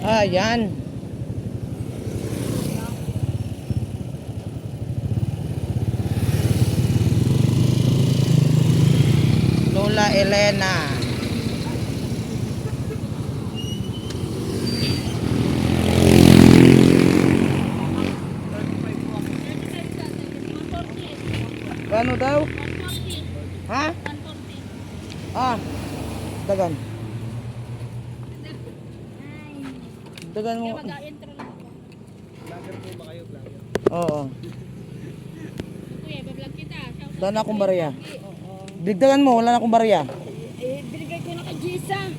Ah, yan. Lola Elena. Ano daw? Ha? Ah. Dagan. Dagan mo. Mag-intro lang ako. Oo. Kuya, bablog kita. Wala na akong barya. Bigdagan mo, wala na akong barya. Eh, binigay ko na kay Jisa.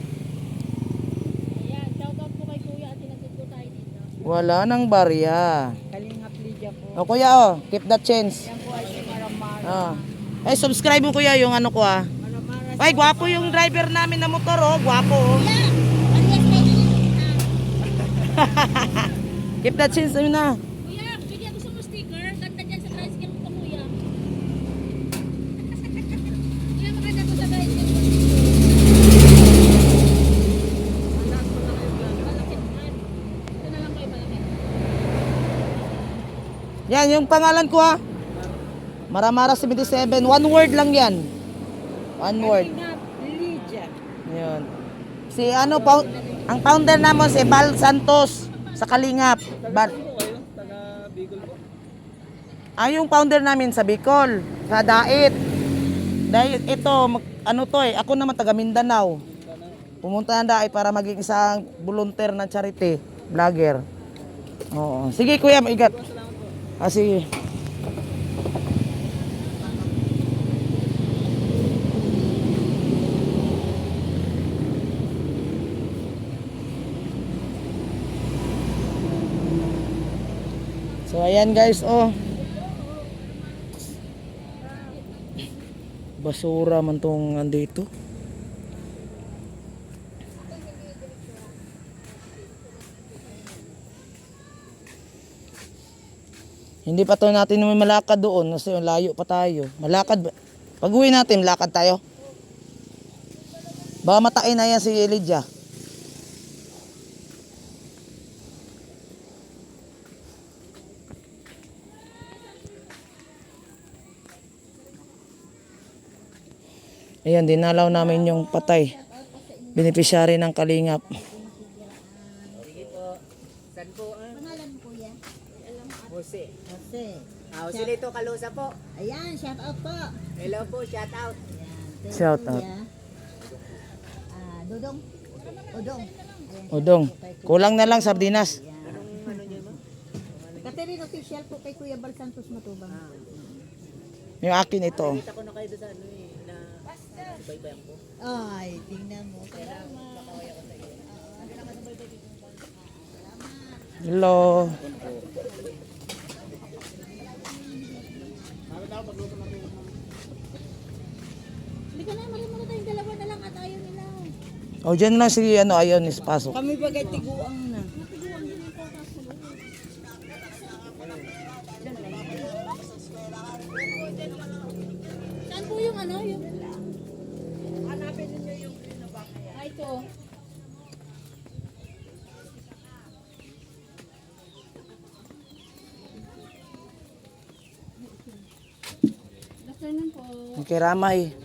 Ayan, shout out po kay Kuya at tinatid ko tayo dito. Wala nang barya. Kalingap Lydia po. O kuya oh, keep that change. Yan po ay si Maramara. Ah. Eh, subscribe mo kuya yung ano ko ah. Maramara. Ay, gwapo yung driver namin na motor oh. Gwapo oh. Keep that change namin na. Kuya, bigyan gusto mo sticker. Ganda dyan sa tricycle mo kuya. Kuya, maganda ko sa tricycle malapit. Yan, yung pangalan ko ah. Maramara 77. One word lang yan. One word. Lydia. Yun. Si ano, pou- ang founder namin si Bal Santos sa Kalingap. Bal Ah, yung founder namin sa Bicol, sa Dait. Dahil ito, mag- ano to eh, ako naman taga Mindanao. Pumunta na Dait para maging isang volunteer ng charity, vlogger. Oo. Sige kuya, maigat. Ah, sige. So ayan guys, oh. Basura man tong andito. Hindi pa to natin may malakad doon kasi layo pa tayo. Malakad? Pag uwi natin, lakad tayo. Baka matain na yan si Lydia. Ayan, dinalaw namin yung patay. Beneficiary ng kalingap. Jose. Jose. Ah, Jose Lito Kalusa po. Ayan, shout out po. Hello po, shout out. Thank Shout out. Ah, Dudong. Udong. Ayan, Udong. Kulang na lang sardinas. Catherine official po kay Kuya Bal Santos Matubang. Yung akin ito. Kita ko na kayo doon sa ano eh, na subaybayan ko. Ay, tingnan mo. Hello. Hindi ka na, marimuna tayong dalawa na lang at ayaw nila. O, dyan lang si ano, ayaw ni pasok. Kami bagay tiguang kiramay.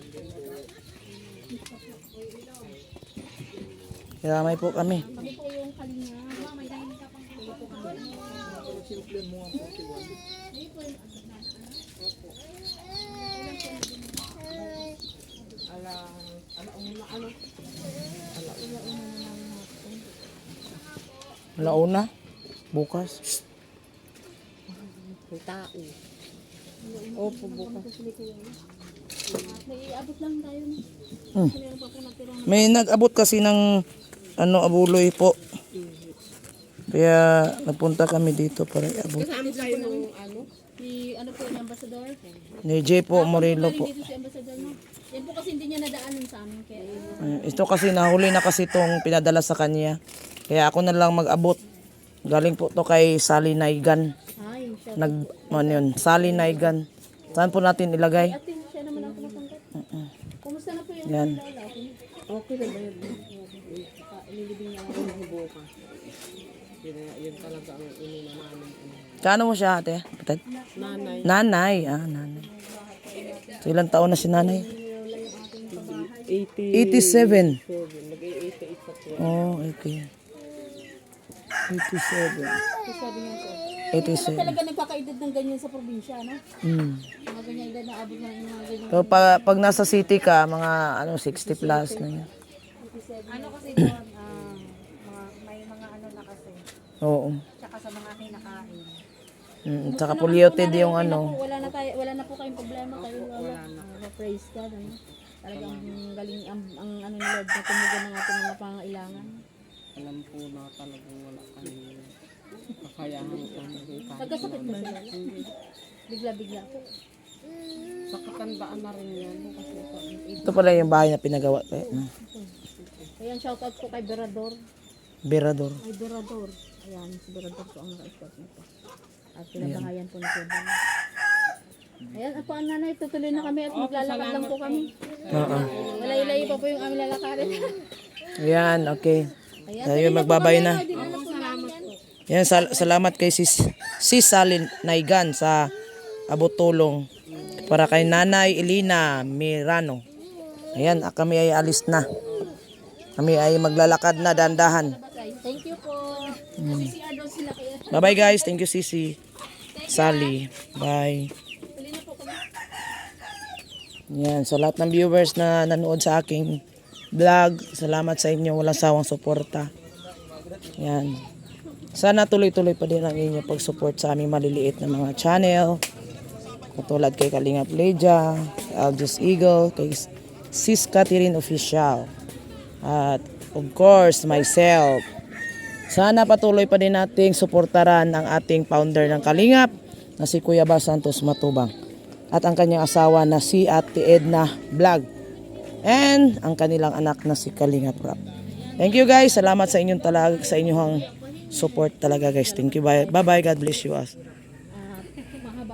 Kiramay po kami. Kami po yung kalinga. May dahil ka pang po kami. Launa. Bukas. May tao. Opo, bukas. May iabot lang tayo. Hmm. May nag-abot kasi ng ano, abuloy po. Kaya napunta kami dito para iabot. Kasama tayo ng ano? Si ano po yung ambassador? Ni J po, Morelo po. Dito si ambassador no? Yan po kasi hindi niya nadaanan sa amin. Kaya Ito kasi nahuli na kasi itong pinadala sa kanya. Kaya ako na lang mag-abot. Galing po to kay Sally Naigan. ay, siya. Nag, ano yun, Sally Naigan. Saan po natin ilagay? Ate, siya naman ang kumakontak. Kumusta na po yung Yan. Okay na ba yun? Nilibing niya ako. bukas. Yun, yun talaga ang inuna namin. ano, Kano mo siya ate? Nanay, Nanay. Ah, nanay. So ilang taon na si nanay? 87. 87. Nag-88 pa po. Oh, okay. 87. 87. Talaga nagkakaedad ng ganyan sa probinsya, no? Mm. Ganyan edad na abot ng mga ganyan. So pag, pag nasa city ka, mga ano 60 plus na yan. Ano kasi doon, ah, mga, may mga ano na kasi, Oo. tsaka sa mga kinakain. Mm, tsaka polluted yung ano. Wala na tayo, wala na po kayong problema kayo wala. Uh, praise God, ano? Talagang galing ang, ang ano ni Lord na tumugon ng ating mga pangailangan. Alam po na talagang wala kami kakayahan Nagkasakit ba sila? Bigla-bigla po. Sa katandaan na rin yan. Kasi ito, Ito pala yung bahay na pinagawa. Eh, no? Ayan, shoutout po kay Berador. Berador. Kay Berador. Ayan, si Berador po ang naka-scout nito. At pinabangayan po ni Kuya. Ayan, ako ang nanay, tutuloy na kami at maglalakad lang po kami. Oo. Malay-layo pa po yung aming lalakarin. Ayan, okay. Ayan, Tayo magbabay na. Yan, sal- salamat kay sis, sis Salin Naigan sa abot tulong para kay Nanay Elina Mirano. Ayan, ah, kami ay alis na. Kami ay maglalakad na dandahan. Thank you po. Kaya. Bye-bye guys. Thank you Sisi. Sally. Bye. Yan, sa lahat ng viewers na nanood sa aking vlog, salamat sa inyo. Walang sawang suporta. Yan. Sana tuloy-tuloy pa din ang inyong pag-support sa aming maliliit na mga channel. Katulad kay Kalingap Leja, kay Aljus Eagle, kay Sis Catherine Official. At of course, myself. Sana patuloy pa din nating suportaran ang ating founder ng Kalingap na si Kuya Bas Santos Matubang at ang kanyang asawa na si Ate Edna Vlog and ang kanilang anak na si Kalingap Rap. Thank you guys. Salamat sa inyong talaga sa inyong support talaga guys. Thank you. Bye bye. God bless you. us.